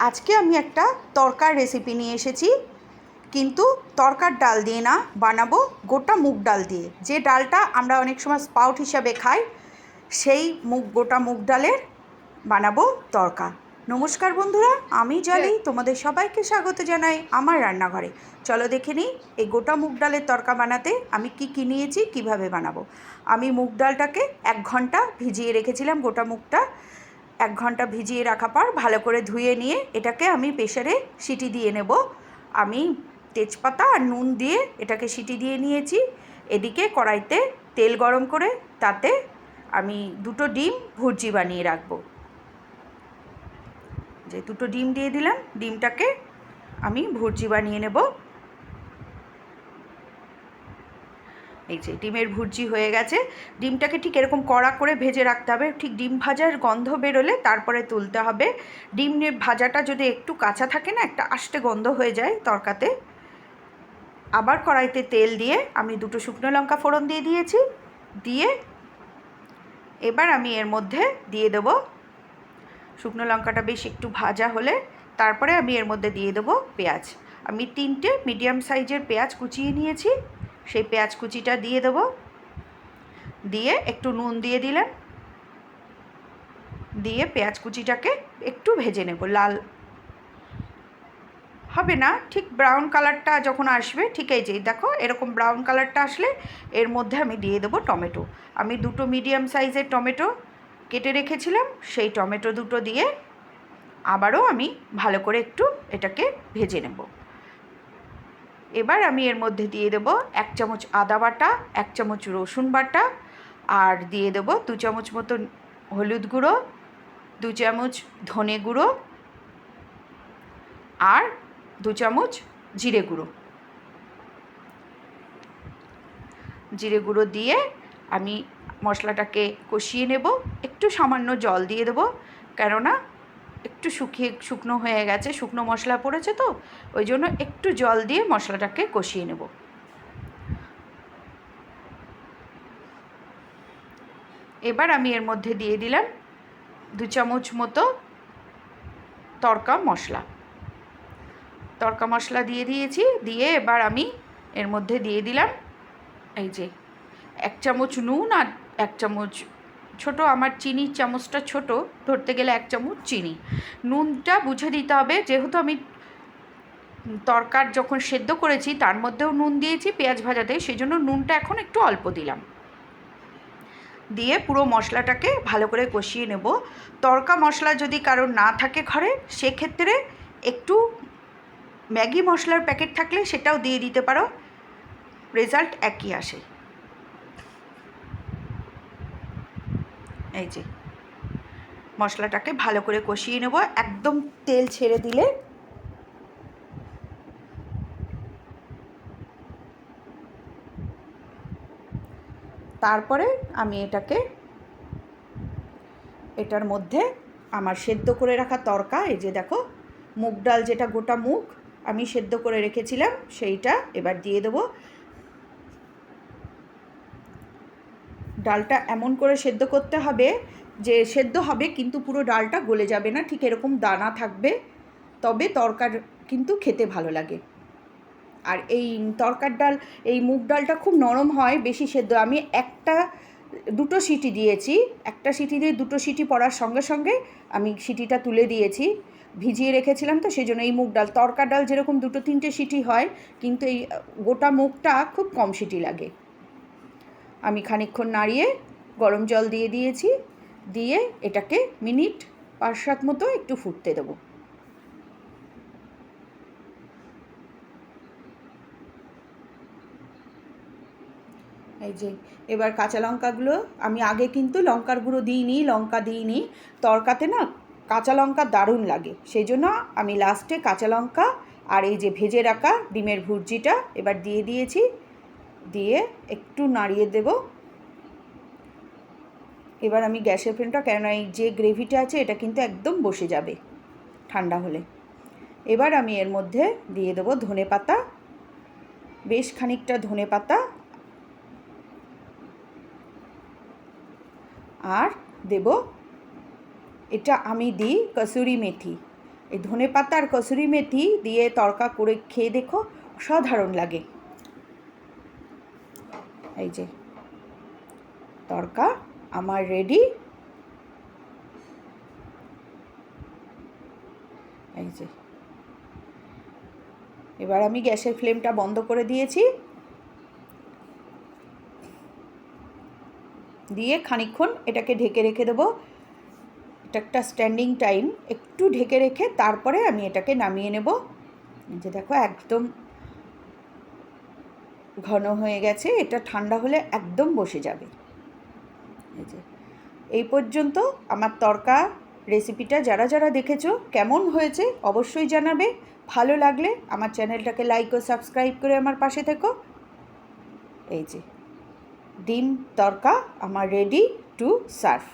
আজকে আমি একটা তরকার রেসিপি নিয়ে এসেছি। কিন্তু তরকার ডাল দিয়ে না বানাবো গোটা মুগ ডাল দিয়ে। যে ডালটা আমরা অনেক সময় স্পাউট হিসাবে খাই সেই মুগ গোটা মুগ ডালের বানাবো তরকা। নমস্কার বন্ধুরা আমি জানি তোমাদের সবাইকে স্বাগত জানাই আমার রান্নাঘরে। চলো দেখে নিই এই গোটা মুগ ডালের তরকা বানাতে আমি কি কি নিয়েছি কীভাবে বানাবো। আমি মুগ ডালটাকে এক ঘণ্টা ভিজিয়ে রেখেছিলাম গোটা মুগটা। এক ঘণ্টা ভিজিয়ে রাখা পর ভালো করে ধুয়ে নিয়ে এটাকে আমি প্রেশারে সিটি দিয়ে নেব। আমি তেজপাতা আর নুন দিয়ে এটাকে সিটি দিয়ে নিয়েছি। এদিকে কড়াইতে তেল গরম করে তাতে আমি দুটো ডিম ভুর্জি বানিয়ে রাখব। যে দুটো ডিম দিয়ে দিলাম, ডিমটাকে আমি ভুর্জি বানিয়ে নেব। এই যে, ডিমের ভুর্জি হয়ে গেছে। ডিমটাকে ঠিক এরকম কড়া করে ভেজে রাখতে হবে। ঠিক ডিম ভাজার গন্ধ বেরোলে তারপরে তুলতে হবে। ডিম ভাজাটা যদি একটু কাঁচা থাকে না, একটা আষ্টে গন্ধ হয়ে যায় তরকাতে। আবার কড়াইতে তেল দিয়ে আমি দুটো শুকনো লঙ্কা ফোড়ন দিয়ে দিয়েছি। দিয়ে এবার আমি এর মধ্যে দিয়ে দেবো শুকনো লঙ্কাটা বেশ একটু ভাজা হলে। তারপরে আমি এর মধ্যে দিয়ে দেবো পেঁয়াজ। আমি তিনটে মিডিয়াম সাইজের পেঁয়াজ কুচিয়ে নিয়েছি। সেই পেঁয়াজ কুচিটা দিয়ে দেবো। দিয়ে একটু নুন দিয়ে দিলেন। দিয়ে পেঁয়াজ কুচিটাকে একটু ভেজে নেব, লাল। হবে না, ঠিক ব্রাউন কালারটা যখন আসবে, ঠিক এই দেখো এরকম ব্রাউন কালারটা আসলে এর মধ্যে আমি দিয়ে দেবো টমেটো। আমি দুটো মিডিয়াম সাইজের টমেটো কেটে রেখেছিলাম, সেই টমেটো দুটো দিয়ে আবারও আমি ভালো করে একটু এটাকে ভেজে নেব। এবার আমি এর মধ্যে দিয়ে দেবো এক চামচ আদা বাটা, এক চামচ রসুন বাটা, আর দিয়ে দেবো দু চামচ মতন হলুদ গুঁড়ো, দু চামচ ধনে গুঁড়ো, আর দু চামচ জিরে গুঁড়ো। জিরে গুঁড়ো দিয়ে আমি মশলাটাকে কষিয়ে নেব, একটু সামান্য জল দিয়ে দেবো, কেননা একটু শুকিয়ে শুকনো হয়ে গেছে, শুকনো মশলা পড়েছে তো, ওই জন্য একটু জল দিয়ে মশলাটাকে কষিয়ে নেব। এবার আমি এর মধ্যে দিয়ে দিলাম দু চামচ মতো তরকা মশলা। তরকা মশলা দিয়ে দিয়েছি, দিয়ে এবার আমি এর মধ্যে দিয়ে দিলাম এই যে এক চামচ নুন আর এক চামচ ছোট, আমার চিনির চামচটা ছোট, ধরতে গেলে এক চামচ চিনি। নুনটা বুঝে দিতে হবে, যেহেতু আমি তরকার যখন সেদ্ধ করেছি, তার মধ্যেও নুন দিয়েছি, পেঁয়াজ ভাজাতে সেই জন্য নুনটা এখন একটু অল্প দিলাম। দিয়ে পুরো মশলাটাকে ভালো করে কষিয়ে নেব। তরকা মশলা যদি কারোর না থাকে ঘরে, সেক্ষেত্রে একটু ম্যাগি মশলার প্যাকেট থাকলে সেটাও দিয়ে দিতে পারো। রেজাল্ট একই আসে। এই যে, মশলাটাকে ভালো করে কষিয়ে নেব। একদম তেল ছেড়ে দিলে তারপরে আমি এটাকে, এটার মধ্যে আমার সেদ্ধ করে রাখা তরকা, এই যে দেখো, মুগ ডাল যেটা গোটা মুগ, আমি সেদ্ধ করে রেখেছিলাম, সেইটা এবার দিয়ে দেবো। ডালটা এমন করে সেদ্ধ করতে হবে যে সেদ্ধ হবে কিন্তু পুরো ডালটা গলে যাবে না, ঠিক এরকম দানা থাকবে। তবে তরকার কিন্তু খেতে ভালো লাগে। আর এই তরকার ডাল, এই মুগ ডালটা খুব নরম হয় বেশি সেদ্ধ। আমি একটা, দুটো সিটি দিয়েছি। একটা সিটি দিয়ে দুটো সিটি পড়ার সঙ্গে সঙ্গে আমি সিটিটা তুলে দিয়েছি। ভিজিয়ে রেখেছিলাম তো সেই জন্য এই মুগ ডাল, তরকার ডাল যেরকম দুটো তিনটে সিটি হয়, কিন্তু এই গোটা মুগটা খুব কম সিটি লাগে। আমি নাড়িয়ে গরম জল দিয়ে দিয়েছি, দিয়ে এটাকে মিনিট পাঁচ সাত মতো একটু ফুটতে দেবো। এই যে, এবার কাঁচা লঙ্কাগুলো, আমি আগে কিন্তু লঙ্কার গুঁড়ো দিইনি, লঙ্কা দিইনি। তরকাতে না কাঁচা লঙ্কা দারুণ লাগে। সেই জন্য আমি লাস্টে কাঁচা লঙ্কা আর এই যে ভেজে রাখা ডিমের ভুর্জিটা এবার দিয়ে দিয়েছি। দিয়ে একটু নাড়িয়ে দেব। এবার আমি গ্যাসের ফ্লেমটা কেন এই যে গ্রেভিটা আছে, এটা কিন্তু একদম বসে যাবে ঠান্ডা হলে। এবার আমি এর মধ্যে দিয়ে দেবো ধনে পাতা, বেশ খানিকটা ধনে পাতা। আর দেব এটা আমি দিই কসুরি মেথি। এই ধনে পাতা আর কসুরি মেথি দিয়ে তড়কা করে খেয়ে দেখো, অসাধারণ লাগে। এই যে, তড়কা, আমার রেডি এই যে, এবার আমি গ্যাসের ফ্লেমটা বন্ধ করে দিয়েছি। দিয়ে খানিকক্ষণ এটাকে ঢেকে রেখে দেবো। এটা একটা স্ট্যান্ডিং টাইম একটু ঢেকে রেখে তারপরে আমি এটাকে নামিয়ে নেব। যে দেখো, একদম ঘন হয়ে গেছে, এটা ঠান্ডা হলে একদম বসে যাবে। এই যে, এই পর্যন্ত আমার তরকা রেসিপিটা যারা যারা দেখেছ, কেমন হয়েছে অবশ্যই জানাবে। ভালো লাগলে আমার চ্যানেলটাকে লাইক ও সাবস্ক্রাইব করে আমার পাশে থেকো। এই যে, ডিম তরকা আমার রেডি টু সার্ভ